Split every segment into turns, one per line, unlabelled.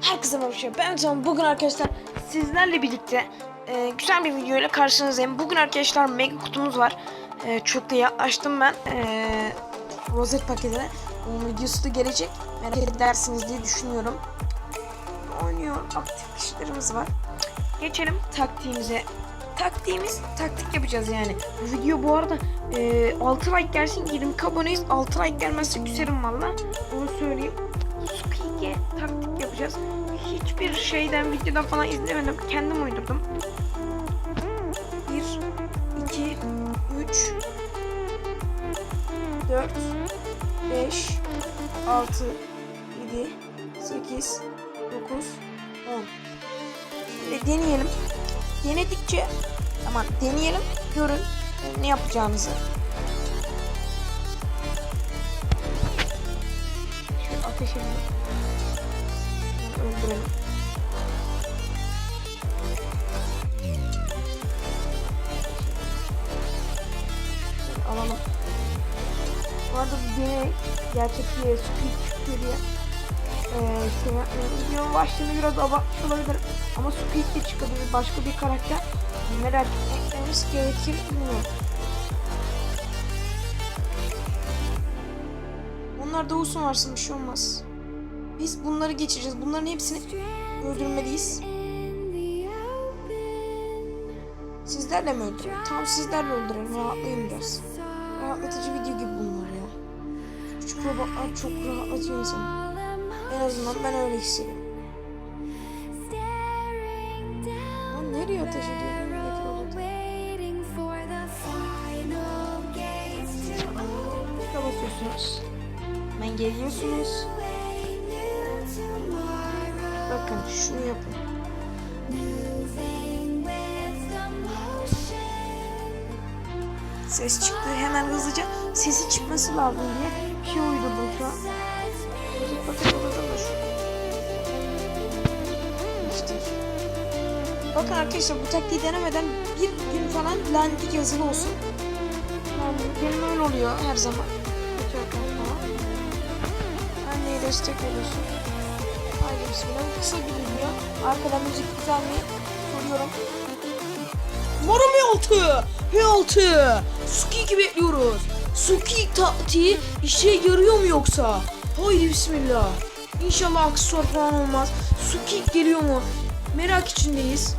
Herkese merhaba. Ben Can. Bugün arkadaşlar sizlerle birlikte e, güzel bir video ile karşınızdayım. Bugün arkadaşlar mega kutumuz var. E, çok da yaklaştım ben. E, rozet paketine. Onun videosu da gelecek. Merak edersiniz diye düşünüyorum. Oynuyor. Aktif kişilerimiz var. Geçelim taktiğimize. Taktiğimiz taktik yapacağız yani. Bu video bu arada e, 6 like gelsin 20 aboneyiz. 6 like gelmezse küserim valla. Onu söyleyeyim. Squeak'e taktik yapacağız. Hiçbir şeyden videodan falan izlemedim. Kendim uydurdum. 1 2 3 4 5 6 7 8 9 10 Şimdi deneyelim. Denedikçe aman deneyelim görün ne yapacağınızı. Ateş öldürelim. Şöyle alalım. Bu arada bu deney gerçek diye squid diye ee, şey. Videonun başlığını biraz abartmış olabilirim. Ama Squid de çıkabilir. Başka bir karakter. Merak etmemiz gerekir. Bilmiyorum. Onlar da olsun varsın bir şey olmaz. Biz bunları geçeceğiz. Bunların hepsini öldürmeliyiz. Sizlerle mi öldürelim? Tamam sizlerle öldürelim. Rahatlayın biraz. Rahatlatıcı video gibi bunlar ya. Küçük robotlar çok rahatlatıyor insanı. En azından ben öyle hissediyorum. Lan nereye ateş ediyor? Basıyorsunuz. Ben geliyorsunuz. Bakın şunu yapın. Ses çıktı hemen hızlıca sesi çıkması lazım diye bir şey uydurdum şu an. Müzik paket olurdur. İşte. Bakın arkadaşlar bu taktiği denemeden bir gün falan landik yazılı olsun. Yani benim öyle oluyor her zaman. Falan. Anneye destek veriyorsun. Haydi bismillah. Kısa video. Arkadan müzik güzel mi? Soruyorum. Morum P6! P6! Suki bekliyoruz. Suki taktiği işe yarıyor mu yoksa? Haydi bismillah. İnşallah aksesuar falan olmaz. Suki geliyor mu? Merak içindeyiz.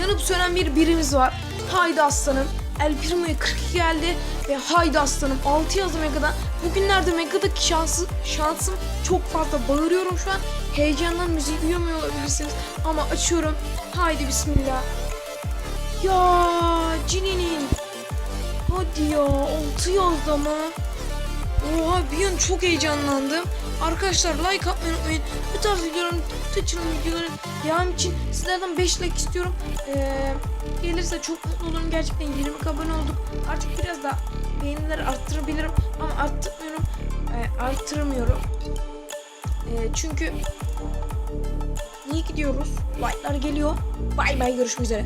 Yanıp sönen bir birimiz var. Haydi aslanım. El Primo'ya 42 geldi ve haydi aslanım 6 yazdı Mega'dan. Bugünlerde Mega'daki şansı, şansım çok fazla bağırıyorum şu an. Heyecandan müziği duyamıyor olabilirsiniz ama açıyorum. Haydi bismillah. Ya Cini'nin. Hadi ya 6 yazdı ama. Oha bir an çok heyecanlandım. Arkadaşlar like atmayı unutmayın. Bu tarz videoların, bu tarz videoların devam için sizlerden 5 like istiyorum. Ee, gelirse çok mutlu olurum. Gerçekten 20 abone olduk. Artık biraz da beğenileri arttırabilirim. Ama arttırmıyorum. Ee, arttırmıyorum. Ee, çünkü iyi gidiyoruz. Like'lar geliyor. Bay bay görüşmek üzere.